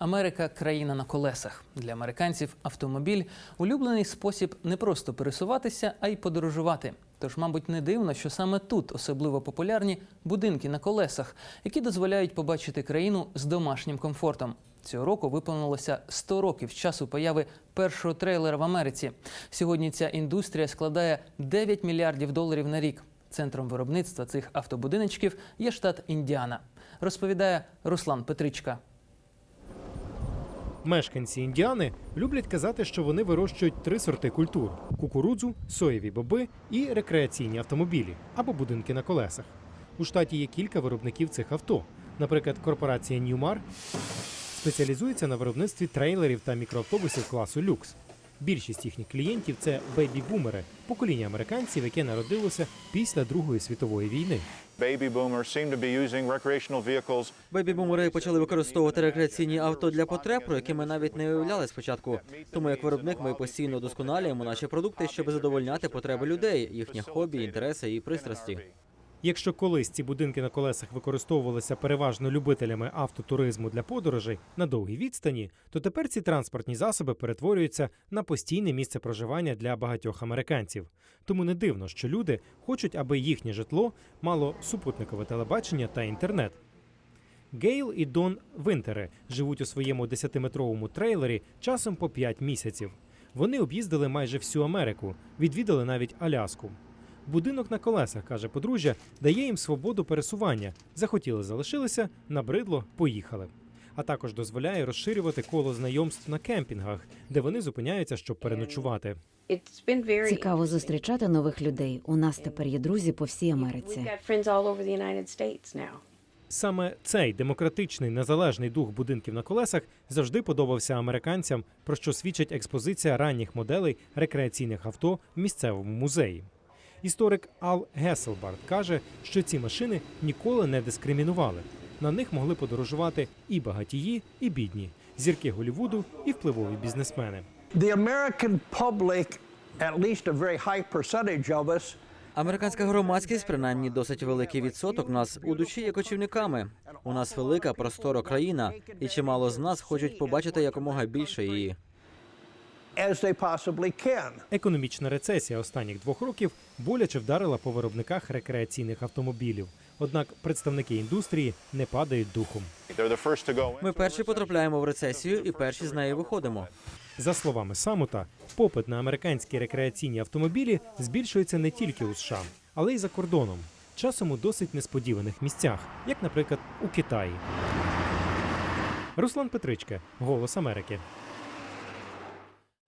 Америка країна на колесах. Для американців автомобіль улюблений спосіб не просто пересуватися, а й подорожувати. Тож, мабуть, не дивно, що саме тут особливо популярні будинки на колесах, які дозволяють побачити країну з домашнім комфортом. Цього року виповнилося 100 років часу появи першого трейлера в Америці. Сьогодні ця індустрія складає 9 мільярдів доларів на рік. Центром виробництва цих автобудиночків є штат Індіана. Розповідає Руслан Петричка. Мешканці індіани люблять казати, що вони вирощують три сорти культур: кукурудзу, соєві боби і рекреаційні автомобілі або будинки на колесах. У штаті є кілька виробників цих авто. Наприклад, корпорація Newmar спеціалізується на виробництві трейлерів та мікроавтобусів класу люкс. Більшість їхніх клієнтів це бейбі-бумери, покоління американців, яке народилося після Другої світової війни. Бебі-бумери почали використовувати рекреаційні авто для потреб, про які ми навіть не уявляли спочатку. Тому як виробник ми постійно удосконалюємо наші продукти, щоб задовольняти потреби людей, їхні хобі, інтереси і пристрасті. Якщо колись ці будинки на колесах використовувалися переважно любителями автотуризму для подорожей на довгій відстані, то тепер ці транспортні засоби перетворюються на постійне місце проживання для багатьох американців. Тому не дивно, що люди хочуть, аби їхнє житло мало супутникове телебачення та інтернет. Гейл і Дон Винтери живуть у своєму 10-метровому трейлері часом по 5 місяців. Вони об'їздили майже всю Америку, відвідали навіть Аляску. Будинок на колесах, каже подружжя, дає їм свободу пересування. Захотіли, залишилися, набридло, поїхали. А також дозволяє розширювати коло знайомств на кемпінгах, де вони зупиняються, щоб переночувати. Цікаво зустрічати нових людей. У нас тепер є друзі по всій Америці. Саме цей демократичний незалежний дух будинків на колесах завжди подобався американцям, про що свідчить експозиція ранніх моделей рекреаційних авто в місцевому музеї. Історик Ал Геселбард каже, що ці машини ніколи не дискримінували. На них могли подорожувати і багатії, і бідні, зірки Голівуду і впливові бізнесмени. Американська громадськість, принаймні досить великий відсоток нас у душі є кочівниками. У нас велика простора країна, і чимало з нас хочуть побачити якомога більше її. Економічна рецесія останніх двох років боляче вдарила по виробниках рекреаційних автомобілів. Однак представники індустрії не падають духом. they're the first to go Ми перші потрапляємо в рецесію і перші з неї виходимо. За словами Самута, попит на американські рекреаційні автомобілі збільшується не тільки у США, але й за кордоном. Часом у досить несподіваних місцях, як, наприклад, у Китаї. Руслан Петричка, Голос Америки.